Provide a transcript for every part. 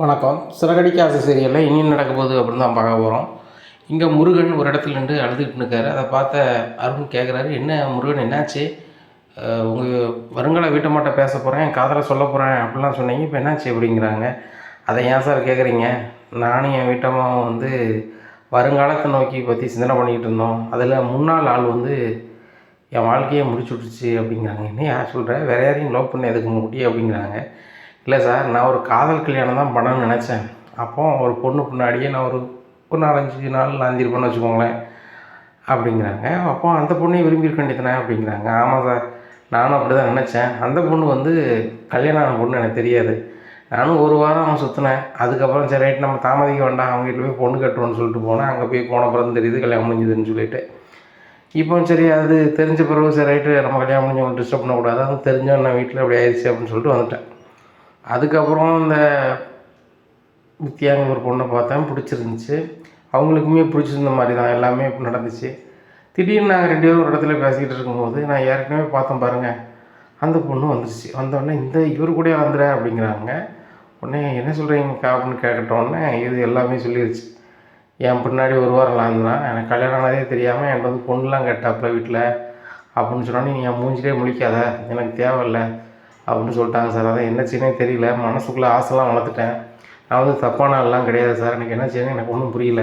வணக்கம். சிறகடிக்க ஆசை சீரியலில் இனி நடக்க போகுது அப்படின்னு தான் பார்க்க போகிறோம் இங்கே முருகன் ஒரு இடத்துல நின்று அழுதுகிட்டு இருக்காரு அதை பார்த்த அருண் கேட்குறாரு என்ன முருகன் என்னாச்சு? உங்கள் வருங்கால வீட்டை மட்டும் பேச போகிறேன் காதலை சொல்ல போகிறேன் அப்படிலாம் சொன்னீங்க. இப்போ என்னாச்சு அப்படிங்கிறாங்க. அதை ஏன் சார் கேட்குறீங்க நானும் என் வீட்டம்மாவும் வந்து வருங்காலத்தை நோக்கி பற்றி சிந்தனை பண்ணிக்கிட்டு இருந்தோம். அதில் முன்னாள் ஆள் வந்து என் வாழ்க்கையை முடிச்சு விட்டுருச்சு அப்படிங்கிறாங்க. என்ன யார் சொல்கிற வேறு யாரையும் லவ் பண்ண எதுக்கு முடியும் அப்படிங்கிறாங்க. இல்லை சார் நான் ஒரு காதல் கல்யாணம் தான் பண்ணணும்னு நினச்சேன். அப்போது ஒரு பொண்ணு பின்னாடியே நான் ஒரு ஒரு நாலஞ்சு நாள் லாந்திருப்பேன்னு வச்சுக்கோங்களேன் அப்படிங்கிறாங்க. அப்போ அந்த பொண்ணையும் விரும்பியிருக்க வேண்டியதுனே அப்படிங்கிறாங்க. ஆமாம் சார் நானும் அப்படி தான் நினச்சேன். அந்த பொண்ணு வந்து கல்யாணம் ஆன பொண்ணு எனக்கு தெரியாது. நானும் ஒரு வாரம் சுற்றினேன் அதுக்கப்புறம் சரி ரைட் நம்ம தாமதிக்க வேண்டாம். அவங்க வீட்டில் போய் பொண்ணு கட்டுவோன்னு சொல்லிட்டு போனேன். அங்கே போய் போன பிறகு தெரியுது கல்யாணம் முடிஞ்சுதுன்னு சொல்லிட்டு. இப்போ சரி அது தெரிஞ்ச பிறகு சரி ரைட்டு நம்ம கல்யாணம் முடிஞ்சவங்க டிஸ்டர்ப் பண்ணக்கூடாது. அது தெரிஞ்சோம் நான் வீட்டில் அப்படி ஆயிடுச்சு அப்படின்னு சொல்லிட்டு வந்துட்டேன். அதுக்கப்புறம் இந்த வித்யாங்க ஒரு பொண்ணை பார்த்தேன் பிடிச்சிருந்துச்சு. அவங்களுக்குமே பிடிச்சிருந்த மாதிரி தான் எல்லாமே நடந்துச்சு. திடீர்னு நாங்கள் ரெண்டு பேரும் ஒரு இடத்துல பேசிக்கிட்டு இருக்கும்போது நான் ஏற்கனவே பார்த்தேன் பாருங்கள் அந்த பொண்ணு வந்துருச்சு. வந்தோடனே இந்த இவர் கூட வந்துட அப்படிங்கிறாங்க. உடனே என்ன சொல்கிறீங்கக்கா அப்படின்னு கேட்கட்டோன்னே இது எல்லாமே சொல்லிடுச்சு என் பின்னாடி ஒரு வாரம் லாந்துனா எனக்கு கல்யாணம் ஆனதே தெரியாமல் என்கிட்ட வந்து பொண்ணுலாம் கேட்டாப்புல வீட்டில் அப்படின்னு சொன்னோன்னே நீ என் மூஞ்சிலே முழிக்காத எனக்கு தேவையில்ல. அப்படின்னு சொல்லிட்டாங்க சார். அதான் என்ன செய்யனே தெரியல. மனசுக்குள்ளே ஆசைலாம் வளர்த்துட்டேன். நான் வந்து தப்பான ஆள்லாம் கிடையாது சார். எனக்கு என்ன எனக்கு ஒன்றும் புரியல.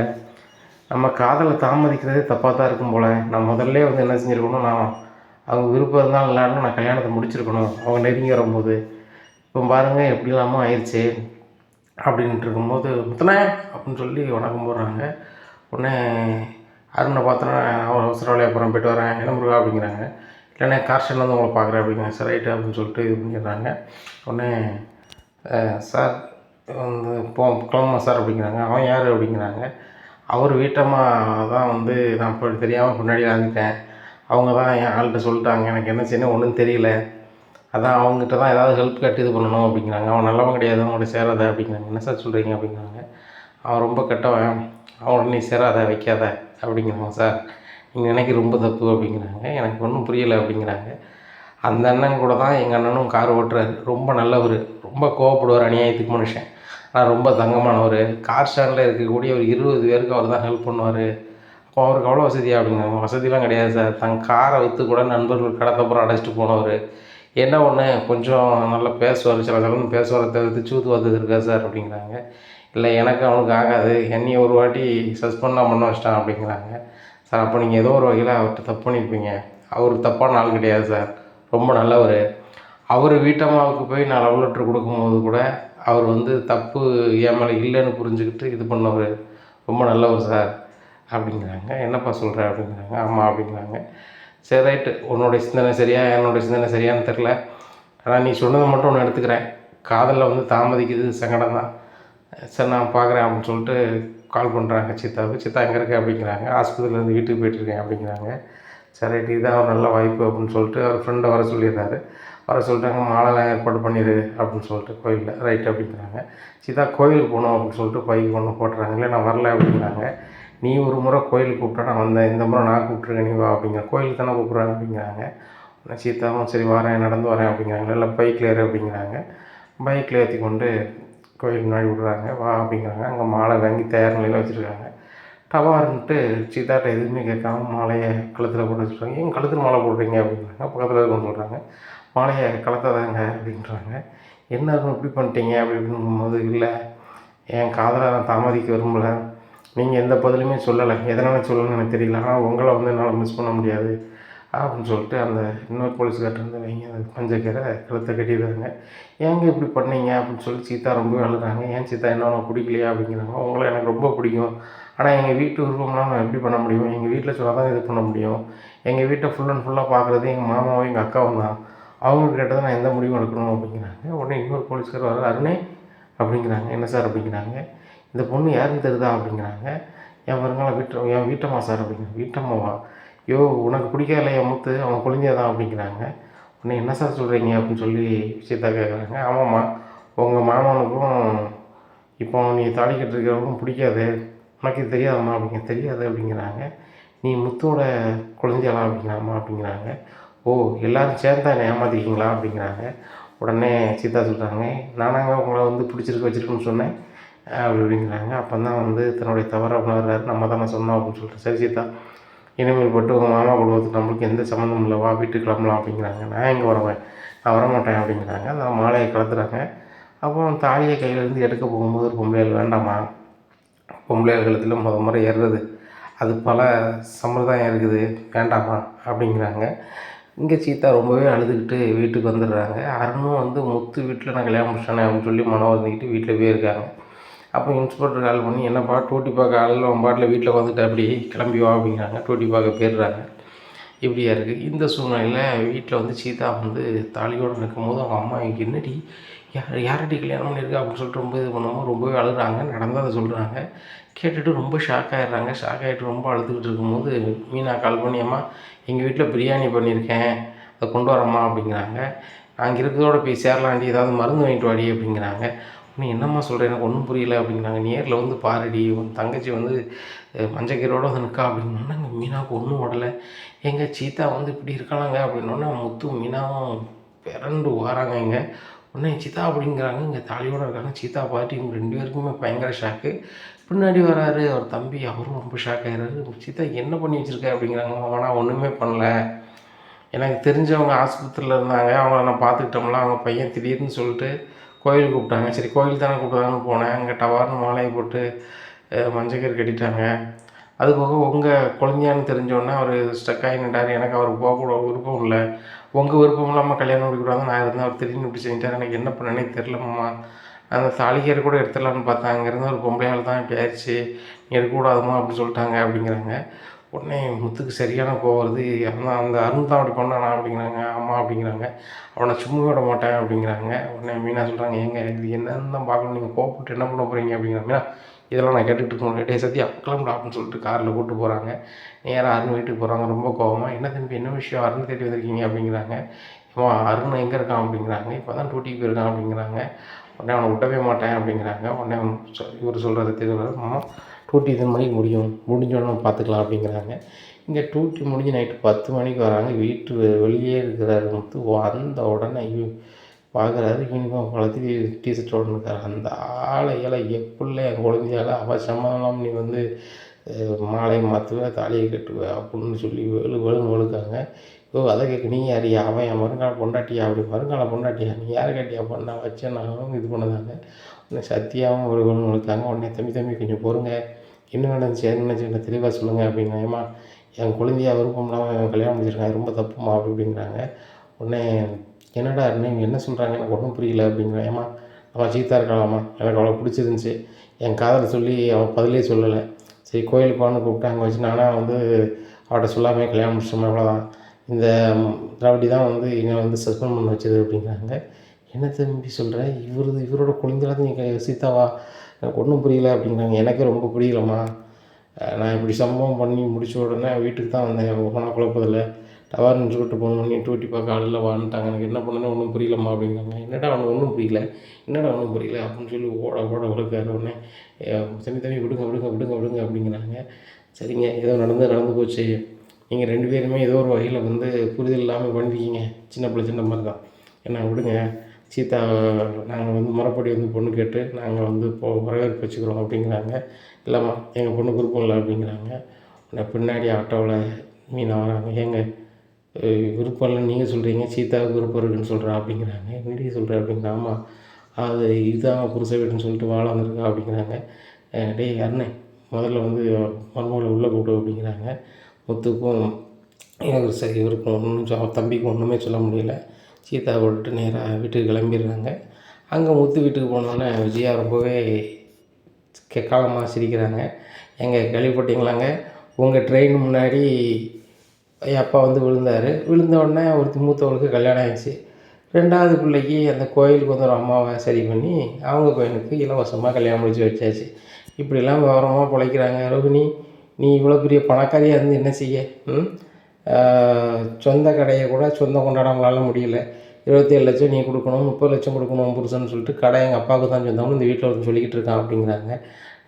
நம்ம காதலை தாமதிக்கிறதே தப்பாக தான் இருக்கும் போல். நான் முதல்ல வந்து என்ன செஞ்சுருக்கணும்? நான் அவங்க விருப்பம் இருந்தாலும் இல்லாமல் நான் கல்யாணத்தை முடிச்சிருக்கணும். அவங்க நெருங்கி வரும்போது. இப்போ பாருங்கள் எப்படி இல்லாமல் ஆயிடுச்சு அப்படின்ட்டு இருக்கும்போது முத்தனே அப்படின்னு சொல்லி வணக்கம் போடுறாங்க. உடனே அருணை பார்த்தோன்னா அவர் அவசர வேலையை போகிறேன் போயிட்டு வரேன். என்ன முருகா? அப்படிங்கிறாங்க. இல்லைண்ணே கார் ஸ்டாண்ட் வந்து உங்களை பார்க்குறேன் அப்படிங்க. சார் ரைட்டு அப்படின்னு சொல்லிட்டு இது பண்ணிடுறாங்க. உடனே சார் வந்து போ கிளம்புமா சார் அப்படிங்கிறாங்க. அவன் யார் அப்படிங்கிறாங்க. அவர் வீட்டம்மா தான் வந்து நான் இப்போ தெரியாமல் பின்னாடி வந்துட்டேன் அவங்க தான் என் ஆள்கிட்ட சொல்லிட்டாங்க. எனக்கு என்ன செய்யணும் ஒன்றும் தெரியல. அதான் அவங்ககிட்ட தான் ஏதாவது ஹெல்ப் கட்டு இது பண்ணணும் அப்படிங்கிறாங்க. அவன் நல்லவன் கிடையாது அவங்கள்ட்ட சேராத அப்படிங்கிறாங்க. என்ன சார் சொல்கிறீங்க அப்படிங்கிறாங்க. அவன் ரொம்ப கெட்டவன். அவனோட நீ சேராத வைக்காத அப்படிங்கிறாங்க சார். நினைக்க ரொம்ப தப்பு அப்படிங்கிறாங்க. எனக்கு ஒன்றும் புரியலை அப்படிங்கிறாங்க. அந்த அண்ணன் கூட தான் எங்கள் அண்ணனும் கார் ஓட்டுறாரு. ரொம்ப நல்லவர். ரொம்ப கோவப்படுவார். அநியாயத்துக்கு மனுஷன். ஆனால் ரொம்ப தங்கமானவர். கார் ஸ்டாண்டில் இருக்கக்கூடிய ஒரு இருபது பேருக்கு அவர் தான் ஹெல்ப் பண்ணுவார். அப்போ அவருக்கு அவ்வளோ வசதியாக அப்படிங்கிறாங்க. வசதிலாம் கிடையாது சார். தன் காரை விற்று கூட நண்பர்கள் கடத்தப்புறம் அடைச்சிட்டு போனவர். என்ன ஒன்று கொஞ்சம் நல்லா பேசுவார். சில சமயம் பேசுவார் தவிர்த்து சூத்து வந்தது இருக்கா சார் அப்படிங்கிறாங்க. இல்லை எனக்கு அவனுக்கு ஆகாது. என்னையை ஒரு வாட்டி சஸ்பெண்டாக பண்ண வச்சிட்டான் அப்படிங்கிறாங்க. சார் அப்போ நீங்கள் ஏதோ ஒரு வகையில் அவர்கிட்ட தப்பு பண்ணியிருப்பீங்க அவர் தப்பான ஆள் கிடையாது சார். ரொம்ப நல்லவர். அவர் வீட்டம்மாவுக்கு போய் நான் லவ் லெட்ரு கொடுக்கும்போது கூட அவர் வந்து தப்பு என் மேலே இல்லைன்னு புரிஞ்சுக்கிட்டு இது பண்ணவர். ரொம்ப நல்லவர் சார் அப்படிங்கிறாங்க. என்னப்பா சொல்கிற அப்படிங்கிறாங்க. ஆமாம் அப்படிங்கிறாங்க. சரி ரைட்டு. உன்னோட சிந்தனை சரியா என்னோட சிந்தனை சரியான்னு தெரில ஆனால் நீ சொன்னதை மட்டும் ஒன்று எடுத்துக்கிறேன். காதலில் வந்து தாமதிக்குது சங்கடம் தான் சரி நான் பார்க்குறேன் அப்படின்னு சொல்லிட்டு கால் பண்ணுறாங்க சித்தாவுக்கு சித்தா எங்கே இருக்க? அப்படிங்கிறாங்க. ஆஸ்பத்திரியிலேருந்து வீட்டுக்கு போயிட்டுருக்கேன் அப்படிங்கிறாங்க. சரி இதுதான் ஒரு நல்ல வாய்ப்பு அப்படின்னு சொல்லிட்டு அவர் ஃப்ரெண்டை வர சொல்லிடுறாரு. வர சொல்லிட்டாங்க மாலைலாம் ஏற்பாடு பண்ணிடு அப்படின்னு சொல்லிட்டு கோயிலில் ரைட் அப்படிங்கிறாங்க. சிதா கோயிலுக்கு போகணும் அப்படின்னு சொல்லிட்டு பைக்கு ஒன்று போட்டுறாங்க. இல்லை நான் வரல அப்படிங்கிறாங்க. நீ ஒரு முறை கோயிலுக்கு கூப்பிட்டா நான் வந்தேன். இந்த முறை நான் கூப்பிட்ருக்கேன் நீ வா அப்படிங்கிற கோயிலுக்கு தானே கூப்பிட்றாங்க அப்படிங்கிறாங்க. சீத்தாவும் சீதாவும் சரி வரேன் நடந்து வரேன் அப்படிங்கிறாங்க. இல்லை பைக்கில் ஏறு அப்படிங்கிறாங்க. பைக்கில் ஏற்றி கொண்டு கோயில் முன்னாடி விடுறாங்க வா அப்படிங்கிறாங்க. அங்கே மாலை வாங்கி தயார் நிலையில் வச்சுருக்காங்க. டவார்ன்ட்டு சீதாட்ட எதுவுமே கேட்காம மாலையை கழுத்தில் போட்டு வச்சுருக்காங்க. ஏன் கழுத்தில் மாலை போடுறீங்க அப்படிங்கிறாங்க. பக்கத்தில் இருக்கணும்னு சொல்கிறாங்க மாலையை கழுத்தாதாங்க அப்படின்றாங்க. என்ன இப்படி பண்ணிட்டீங்க? அப்படி இப்படிங்கும்போது இல்லை என் காதலை நான் தாமதிக்க விரும்பல. நீங்கள் எந்த பதிலுமே சொல்லலை. எதனால் சொல்லணும்னு எனக்கு தெரியல. ஆனால் உங்களை வந்து என்னால் மிஸ் பண்ண முடியாது. அப்படின்னு சொல்லிட்டு அந்த இன்னொரு போலீஸ்கார்ட்ட இருந்து வைங்க அந்த பஞ்சக்கரை கழுத்தை கட்டிடுறாங்க ஏங்க இப்படி பண்ணீங்க? அப்படின்னு சொல்லி சீதா ரொம்ப அழுறாங்க ஏன் சீதா என்ன பிடிக்கலையா? அப்படிங்கிறாங்க. உங்களை எனக்கு ரொம்ப பிடிக்கும். ஆனால் எங்கள் வீட்டு விருப்பம்லாம் நான் எப்படி பண்ண முடியும்? எங்கள் வீட்டில் சொன்னால் தான் இது பண்ண முடியும். எங்கள் வீட்டை ஃபுல் அண்ட் ஃபுல்லாக பார்க்குறது எங்கள் மாமாவும் எங்கள் அக்காவும் தான். அவங்க கேட்டதை நான் எந்த முடிவும் எடுக்கணும் அப்படிங்கிறாங்க. உடனே இன்னொரு போலீஸ்கார் வர அருணே அப்படிங்கிறாங்க. என்ன சார் அப்படிங்கிறாங்க. இந்த பொண்ணு யாருன்னு தெரியுதா? அப்படிங்கிறாங்க. என் வருங்கால வீட்டு என் வீட்டம்மா சார் அப்படிங்கிற வீட்டம்மாவா? யோ உனக்கு பிடிக்காத என் முத்து? அவன் குழந்தையதான் அப்படிங்கிறாங்க. உடனே என்ன சார் சொல்கிறீங்க அப்படின்னு சொல்லி சீதா கேட்குறாங்க ஆமாம்மா உங்கள் மாமனுக்கும் இப்போ நீ தாலி கட்டிருக்கிறவங்களும் பிடிக்காது. உனக்கு இது தெரியாதம்மா அப்படிங்க தெரியாது அப்படிங்கிறாங்க. நீ முத்தோட குழந்தையலாம் அப்படிங்கிறாம்மா அப்படிங்கிறாங்க. ஓ எல்லாரும் சேர்ந்தா என்னை ஏமாத்திக்கிங்களா அப்படிங்கிறாங்க. உடனே சீதா சொல்கிறாங்க நானாங்க உங்களை வந்து பிடிச்சிருக்கு வச்சிருக்குன்னு சொன்னேன் அப்படி அப்படிங்கிறாங்க. அப்போ தான் வந்து தன்னுடைய தவறை உணர்றாரு. நம்ம தானே சொன்னோம் அப்படின்னு சொல்லிட்டு சரி சீதா இனிமேல் பட்டு உங்கள் மாமா குடும்பத்துக்கு நம்மளுக்கு எந்த சம்மந்தமும் இல்லை வா வீட்டுக்கு கிளம்பலாம் அப்படிங்கிறாங்க. நான் எங்கே வருவேன்? நான் வரமாட்டேன் அப்படிங்கிறாங்க. அந்த மாலையை கலத்துறாங்க. அப்புறம் தாலியை கையிலேருந்து எடுக்க போகும்போது ஒரு பொம்பளைகள் வேண்டாமா பொம்பளையாள் கழுத்தில் முத முறை ஏறுறது. அது பல சம்பிரதாயம் இருக்குது. வேண்டாமா அப்படிங்கிறாங்க. இங்கே சீதா ரொம்பவே அழுதுகிட்டு வீட்டுக்கு வந்துடுறாங்க. அருணும் வந்து முத்து வீட்டில் நான் கல்யாணம் முடிச்சிட்டேனே அப்படின்னு சொல்லி மனம் வந்துக்கிட்டு வீட்டில் போயிருக்காங்க அப்போ இன்ஸ்பெக்டர் கால் பண்ணி என்னப்பா டூட்டி பார்க்க ஆள் உன் பாட்டில் வீட்டில் வந்துட்டு அப்படி கிளம்பி வா அப்படிங்கிறாங்க. டூட்டி பார்க்க போயிடுறாங்க. இப்படியா இருக்குது இந்த சூழ்நிலையில் வீட்டில் வந்து சீதா வந்து தாலியோடு நிற்கும்போது அவங்க அம்மா இங்கே என்னடி? யார் யாரடி கல்யாணம் பண்ணியிருக்கா? அப்படின்னு சொல்லிட்டு ரொம்ப இது பண்ணுவோம் ரொம்பவே அழுகுறாங்க. நடந்ததை சொல்கிறாங்க கேட்டுட்டு ரொம்ப ஷாக் ஆகிடுறாங்க ஷாக் ஆகிட்டு ரொம்ப அழுதுகிட்டு இருக்கும்போது மீனா கால் பண்ணியம்மா எங்கள் வீட்டில் பிரியாணி பண்ணியிருக்கேன். அதை கொண்டு வரம்மா அப்படிங்கிறாங்க. அங்கே இருக்கிறதோட போய் சேரலாண்டி ஏதாவது மருந்து வாங்கிட்டு வாடி அப்படிங்கிறாங்க. நீ என்னம்மா சொல்கிற எனக்கு ஒன்றும் புரியல அப்படிங்கிறாங்க. நேரில் வந்து பாருடி உன் தங்கச்சி வந்து அஹ், மஞ்சக்கீரோட வந்து நிற்கா அப்படின்னா மீனாவுக்கு ஒன்றும் உடலை எங்கள் சீத்தா வந்து இப்படி இருக்கலாங்க அப்படின்னோடனே முத்து மீனாவும் பிறண்டு வராங்க இங்கே. உடனே சீதா அப்படிங்கிறாங்க. இங்கே தாலியோடு இருக்காங்க. சீதா பாட்டி இவங்க ரெண்டு பேருக்குமே பயங்கர ஷாக்கு. பின்னாடி வராரு அவர் தம்பி அவரும் ரொம்ப ஷாக் ஆகிறாரு சீதா என்ன பண்ணி வச்சுருக்க? அப்படிங்கிறாங்க. அவனா ஒன்றுமே பண்ணல. எனக்கு தெரிஞ்சவங்க ஆஸ்பத்திரியில் இருந்தாங்க. அவங்கள நான் பார்த்துக்கிட்டோம்ல. அவங்க பையன் திடீர்னு சொல்லிட்டு கோயிலுக்கு கூப்பிட்டாங்க. சரி கோயில் தானே கூப்பிட்டாங்கன்னு போனேன். அங்கே டவார்னு மாலையை போட்டு மஞ்சக்கயிறு கட்டிட்டாங்க. அது போக உங்கள் குழந்தையான்னு தெரிஞ்சோடனே அவர் ஸ்டக் ஆகி நின்றார். எனக்கு அவர் போக விருப்பம் இல்லை. உங்கள் விருப்பம் இல்லாமல் கல்யாணம் முடிக்கூடாது நான் இருந்தேன். அவர் திடீர்னு இப்படி செஞ்சிட்டார். எனக்கு என்ன பண்ணனே தெரிலம்மா அந்த தாலிக்கேறு கூட எடுத்துடலான்னு பார்த்தேன். அங்கேருந்து ஒரு பொம்பளையால் தான். இப்படி ஆயிடுச்சு. நீ எடுக்கக்கூடாதுமா அப்படின்னு சொல்லிட்டாங்க அப்படிங்கிறாங்க. உடனே முத்துக்கு சரியான போகிறது வருது. அந்த அந்த அருண் தான் அப்படி பண்ணானா? அப்படிங்கிறாங்க. அம்மா அப்படிங்கிறாங்க. அவனை சும்மா விட மாட்டேன் அப்படிங்கிறாங்க. உடனே மீனா சொல்கிறாங்க ஏங்க இது என்னன்னு தான் பார்க்கணும். நீங்கள் கோவப்பட்டு என்ன பண்ண போகிறீங்க அப்படிங்கிறாங்க மீனா இதெல்லாம் நான் கேட்டுட்டு இருக்கணும் டே சத்தியா கிளம்புடா அப்படின்னு சொல்லிட்டு காரில் கூப்பிட்டு போகிறாங்க நேராக அருண் வீட்டுக்கு போகிறாங்க ரொம்ப கோவமாக என்ன தம்பி என்ன விஷயம்? அருண் தேடி வந்திருக்கீங்க? அப்படிங்கிறாங்க. இவன் அருண் எங்கே இருக்கான்? அப்படிங்கிறாங்க. இப்போ தான் டூட்டிக்கு போயிருக்கான் அப்படிங்கிறாங்க. உடனே அவனை விட்டவே மாட்டேன் அப்படிங்கிறாங்க. உடனே அவன் இவர் சொல்கிறது தெரியுது. டூட்டி இத்தனை மணிக்கு முடியும். முடிஞ்சோடனே பார்த்துக்கலாம் அப்படிங்கிறாங்க. இங்கே டூட்டி முடிஞ்சு நைட்டு பத்து மணிக்கு வராங்க. வீட்டு வெளியே இருக்கிறாரு முத்து வந்த உடனே ஐயோ பார்க்குறாரு யூனிஃபார்ம் கலத்தி டிஷர்ட்டோடு இருக்காரு அந்த ஆளை இலை என் என் குழந்தையால அவசரமாக நீ வந்து மாலை மாலையை மாற்றுவ தாலியை கட்டுவ அப்படின்னு சொல்லி வெளு வெளுன்னு வெளுக்காங்க. ஓ அதை கேட்க நீ யாரியா அவன் என் மருங்கால பொண்டாட்டியா? அப்படி மருங்கால பொண்டாட்டியா? நீ யார் கேட்டியா? பண்ண வச்சேன் இது பண்ணதாங்க. இல்லை சத்தியாவும் ஒரு வெளுன்னு உடனே தம்பி தம்பி கொஞ்சம் பொறுங்க. என்ன நடந்துச்சு? என்ன நடந்துச்சு? தெளிவாக சொல்லுங்கள் அப்படின்னா ஏமா என் குழந்தையா விருப்பம் இல்லாமல் கல்யாணம் முடிச்சிருக்காங்க ரொம்ப தப்புமா அப்படி அப்படிங்கிறாங்க உடனே என்னடா இவங்க என்ன சொல்கிறாங்க எனக்கு ஒன்றும் புரியல அப்படிங்கிறேன் ஏமா அவள் சீத்தா இருக்கலாமா எனக்கு அவளை பிடிச்சிருந்துச்சி. என் காதலை சொல்லி அவள் பதிலே சொல்லலை. சரி கோயிலுக்கு போகணும்னு கூப்பிட்டாங்க. வச்சு நானாக வந்து அவட்ட சொல்லாமல் கல்யாணம் முடிச்சோம் அவ்வளோதான் இந்த திராவிடி தான் வந்து என்னை வந்து சஸ்பெண்ட் பண்ண வச்சது அப்படிங்கிறாங்க. என்ன தம்பி சொல்கிற இவரது இவரோட குழந்தைலாம் நீங்கள் சீதாவா? எனக்கு ஒன்றும் புரியல அப்படிங்கிறாங்க எனக்கு ரொம்ப புரியலம்மா. நான் இப்படி சம்பவம் பண்ணி முடிச்ச உடனே வீட்டுக்கு தான் வந்தேன். ஒன்றா குழப்பதில்ல டவர் விட்டு போனோம் நீ டூட்டி பார்க்க ஆளில் வான்ட்டாங்க. எனக்கு என்ன பண்ணணும் ஒன்றும் புரியலம்மா அப்படிங்கிறாங்க என்னடா அவனுக்கு ஒன்றும் புரியல? என்னடா ஒன்றும் புரியல? அப்படின்னு சொல்லி ஓட ஓட விழுக்காரு உடனே. அஹ் தம்பி தம்பி விடுங்க விடுங்க விடுங்க விடுங்க அப்படிங்கிறாங்க. சரிங்க. ஏதோ நடந்து நடந்து போச்சு. நீங்கள் ரெண்டு பேருமே ஏதோ ஒரு வகையில் வந்து புரிதல் இல்லாமல் பண்ணிருக்கீங்க. சின்ன பிள்ளை சின்ன மாதிரி தான். என்ன விடுங்க. சீதா நாங்கள் வந்து முறைப்படி வந்து பொண்ணு கேட்டு நாங்கள் வந்து இப்போ வரவேற்பு வச்சுக்கிறோம் அப்படிங்கிறாங்க. இல்லைம்மா எங்கள் பொண்ணு விருப்பம் இல்லை அப்படிங்கிறாங்க. உடனே பின்னாடி ஆட்டோவில் மீனா வராங்க. ஏங்க அஹ் விருப்பம் இல்லைன்னு நீங்கள் சொல்கிறீங்க சீதாவுக்கு விருப்பம் இருக்குன்னு சொல்கிறா அப்படிங்கிறாங்க. என்னடி சொல்கிற அப்படிங்கிற. ஆமாம் அது இதுதான் புருஷ வீடுன்னு சொல்லிட்டு வாழ வந்திருக்கா அப்படிங்கிறாங்க. டேய் அண்ணே முதல்ல வந்து மருமகளை உள்ளே கூப்பிடு அப்படிங்கிறாங்க. முத்துக்கும் சரி இவருக்கும் ஒன்றும் சொ- தம்பிக்கும் ஒன்றுமே சொல்ல முடியல. சீதாவை விட்டு நேராக வீட்டுக்கு கிளம்பிடுறாங்க. அங்கே முத்து வீட்டுக்கு போனோடனே விஜயா ரொம்பவே கேட்காலமாக சிரிக்கிறாங்க. எங்கள் கேள்விப்பட்டீங்களாங்க? உங்கள் ட்ரெயின் முன்னாடி என் அப்பா வந்து விழுந்தார். விழுந்த உடனே ஒருத்தி மூத்தவளுக்கு கல்யாணம் ஆயிடுச்சு. ரெண்டாவது பிள்ளைக்கு அந்த கோயிலுக்கு வந்து ஒரு அம்மாவை சரி பண்ணி அவங்க பையனுக்கு இலவசமாக கல்யாணம் முடிச்சு வச்சாச்சு. இப்படிலாம் விவரமாக பிழைக்கிறாங்க ரோகிணி. நீ இவ்வளோ பெரிய பணக்காரியாக இருந்து என்ன செய்ய? ம்? சொந்த கடையை கூட சொந்தம் கொண்டாடாமலால முடியல. இருபத்தேழு லட்சம் நீ கொடுக்கணும் முப்பது லட்சம் கொடுக்கணும் புருஷன்னு சொல்லிட்டு கடை எங்கள் அப்பாவுக்கு தான் சொந்தம்னு இந்த வீட்டில் வந்து சொல்லிக்கிட்டு இருக்கான் அப்படிங்கிறாங்க.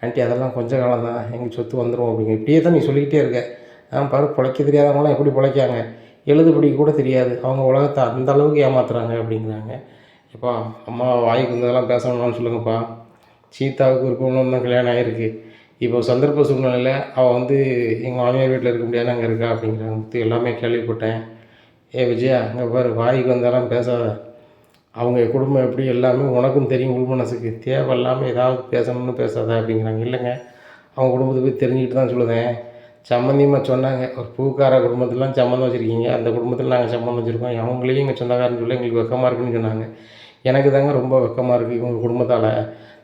ஆண்டி அதெல்லாம் கொஞ்ச காலம் தான். எங்கள் சொத்து வந்துடும் அப்படிங்க. இப்படியே தான் நீ சொல்லிக்கிட்டே இருக்க. நான் பாரு பிழைக்க தெரியாதவங்களாம் எப்படி பிழைக்காங்க? எழுது படிக்க கூட தெரியாது. அவங்க உலகத்தை அந்த அளவுக்கு ஏமாத்துறாங்க அப்படிங்கிறாங்க. எப்பா அம்மா வாய்க்கு வந்ததெல்லாம் பேசணும்னு சொல்லுங்கப்பா. சீதாவுக்கு விருப்பம் தான் கல்யாணம் ஆகிருக்கு இப்போ சந்தர்ப்ப சூழ்நிலையில் அவள் வந்து எங்கள் மாமியார் வீட்டில் இருக்க முடியாது அங்கே இருக்கா? அப்படிங்கிறாங்க எல்லாமே கேள்விப்பட்டேன். ஏ விஜயா அங்கே பாரு வாய்க்கு வந்தாலும் பேசாத அவங்க குடும்பம் எப்படி எல்லாமே உனக்கும் தெரியும் உள் மனசுக்கு தேவை இல்லாமல் ஏதாவது பேசணும்னு பேசாத அப்படிங்கிறாங்க. இல்லைங்க அவங்க குடும்பத்தை போய் தெரிஞ்சுக்கிட்டு தான் சொல்லுதேன். சம்மந்தியமாக சொன்னாங்க ஒரு பூக்கார குடும்பத்திலாம் சம்மந்தம் வச்சுருக்கீங்க. அந்த குடும்பத்தில் நாங்கள் சம்மந்தம் வச்சுருக்கோம். அவங்களையும் எங்கள் சொந்தக்காரன்னு சொல்லி எங்களுக்கு வெக்கமாக இருக்குன்னு சொன்னாங்க. எனக்கு தாங்க ரொம்ப வெக்கமாக இருக்குது இவங்க குடும்பத்தால்.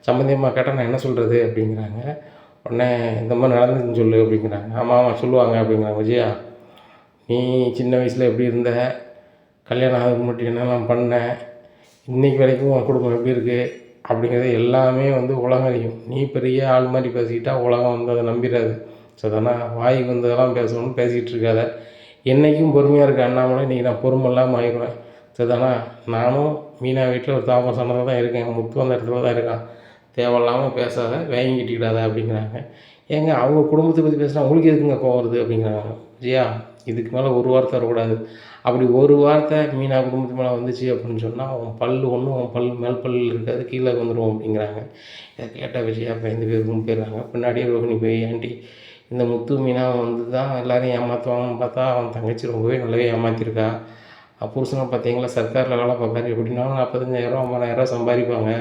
சம்மந்தியமாக கேட்டால் நான் என்ன சொல்கிறது அப்படிங்கிறாங்க. உடனே இந்த மாதிரி நடந்துச்சுன்னு சொல்லு அப்படிங்கிறாங்க. ஆமாம் ஆமாம் சொல்லுவாங்க அப்படிங்கிறாங்க. விஜயா நீ சின்ன வயசில் எப்படி இருந்த? கல்யாணம் ஆகிறதுக்கு மட்டும் என்னெல்லாம் பண்ண? இன்றைக்கி வரைக்கும் உன் குடும்பம் எப்படி இருக்குது அப்படிங்கிறது எல்லாமே வந்து உலகம் அறியும். நீ பெரிய ஆள் மாதிரி பேசிக்கிட்டா உலகம் வந்து அதை நம்பிடாது. ஸோ தானே? வாய்க்கு வந்ததெல்லாம் பேசணும்னு பேசிக்கிட்டு இருக்காத. என்றைக்கும் பொறுமையாக இருக்க அண்ணாமலை இன்றைக்கி நான் பொறுமை இல்லாமல் ஆயிடுவேன். ஸோ தானே? நானும் மீனா வீட்டில் ஒரு தாமஸ் சன்னதாக தான் இருக்கேன். முத்து அந்த இடத்துல தான் இருக்கான். தேவையில்லாமல் பேசாத வேங்கி அப்படிங்கிறாங்க. ஏங்க அவங்க குடும்பத்தை பற்றி பேசினா அவங்களுக்கு எதுக்குங்க கோவம் வருது அப்படிங்கிறாங்க. விஜயா இதுக்கு மேலே ஒரு வார்த்தை வரக்கூடாது. அப்படி ஒரு வார்த்தை மீனா குடும்பத்து மேலே வந்துச்சு அப்படின்னு சொன்னால் அவன் பல் ஒன்றும் அவன் பல் மேல் பல் இருக்காது கீழே வந்துடும் அப்படிங்கிறாங்க. இதை கேட்டால் விஜயா பயந்து பேர் போயிடுறாங்க. பின்னாடியே ரோஹிணி போய் ஆண்டி இந்த முத்து மீனா வந்து தான் எல்லோரும் ஏமாற்றுவாங்கன்னு பார்த்தா அவன் தங்கச்சி ரொம்பவே நல்லாவே ஏமாற்றிருக்கா புருஷனை பார்த்தீங்களா சர்க்காரில் வேலை பார்க்காரு எப்படின்னாலும் நாற்பத்தஞ்சாயிரம் ஐம்பதாயிரம் சம்பாதிப்பாங்க.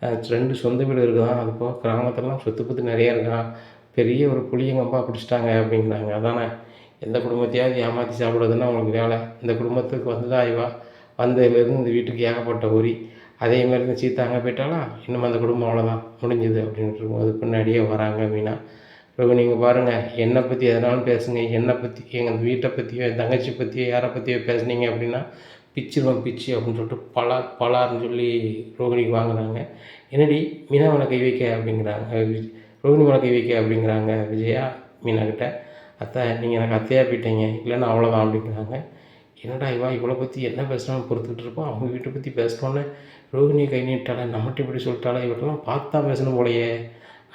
ரெண்டு சொந்த வீடு இருக்குதான் அது போக கிராமத்துலலாம் சொத்து பத்து நிறைய இருக்கான் பெரிய ஒரு புளியங்கப்பா பிடிச்சிட்டாங்க அப்படிங்கிறாங்க. அதானே? எந்த குடும்பத்தையாவது ஏமாற்றி சாப்பிடுறதுன்னா அவங்களுக்கு வேலை. இந்த குடும்பத்துக்கு வந்ததா ஆய்வா வந்ததுலேருந்து இந்த வீட்டுக்கு ஏகப்பட்ட உரி. அதே மாதிரி இந்த சீத்தா அங்கே இன்னும் அந்த குடும்பம் அவ்வளோதான் முடிஞ்சது அப்படின்ட்டு இருக்கும்போது பின்னாடியே வராங்க அப்படின்னா இப்போ நீங்கள் பாருங்கள் என்னை பற்றி எதனாலும் பேசுங்க. என்னை பற்றி எங்கள் வீட்டை பற்றியோ என் தங்கச்சி பற்றியோ யாரை பற்றியோ பேசுனீங்க அப்படின்னா பிச்சிருவான் பிச்சு அப்படின்னு சொல்லிட்டு பலா பலார்னு சொல்லி ரோகிணிக்கு வாங்குறாங்க. என்னடி? மீனா உனக்கு கை வைக்க அப்படிங்கிறாங்க. ரோகிணி உனக்கு கை வைக்க அப்படிங்கிறாங்க விஜயா மீனாக்கிட்ட அத்தை நீங்கள் எனக்கு அத்தையாக போயிட்டீங்க. இல்லைன்னா அவ்வளோதான் அப்படிங்கிறாங்க. என்னடா இவா இவ்வளோ பற்றி என்ன பேசணும்னு பொறுத்துக்கிட்டு இருப்போம் அவங்க வீட்டை பற்றி பேசணுன்னு ரோகிணியை கை நீட்டாளே நம்மகிட்ட இப்படி சொல்லிட்டாளே? இவர்கள்லாம் பார்த்து தான் பேசணும் போலையே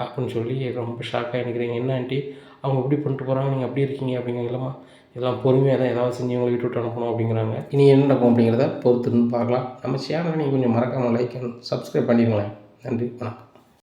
அப்படின்னு சொல்லி ரொம்ப ஷாக்காக நினைக்கிறீங்க. என்ன ஆண்டி? அவங்க இப்படி பண்ணிட்டு போகிறாங்க நீங்கள் அப்படி இருக்கீங்க அப்படிங்கிறீங்களா இதெல்லாம் பொறுமையாக தான் ஏதாவது செஞ்சு உங்களை வீட்டு விட்டு அனுப்பணும் அப்படிங்கிறாங்க. இனி என்ன நடக்கும் அப்படிங்கிறத பொறுத்துன்னு பார்க்கலாம். நம்ம சேனலை நீங்கள் கொஞ்சம் மறக்காமல் லைக் அண்ட் சப்ஸ்கிரைப் பண்ணிடுங்களேன். நன்றி வணக்கம்.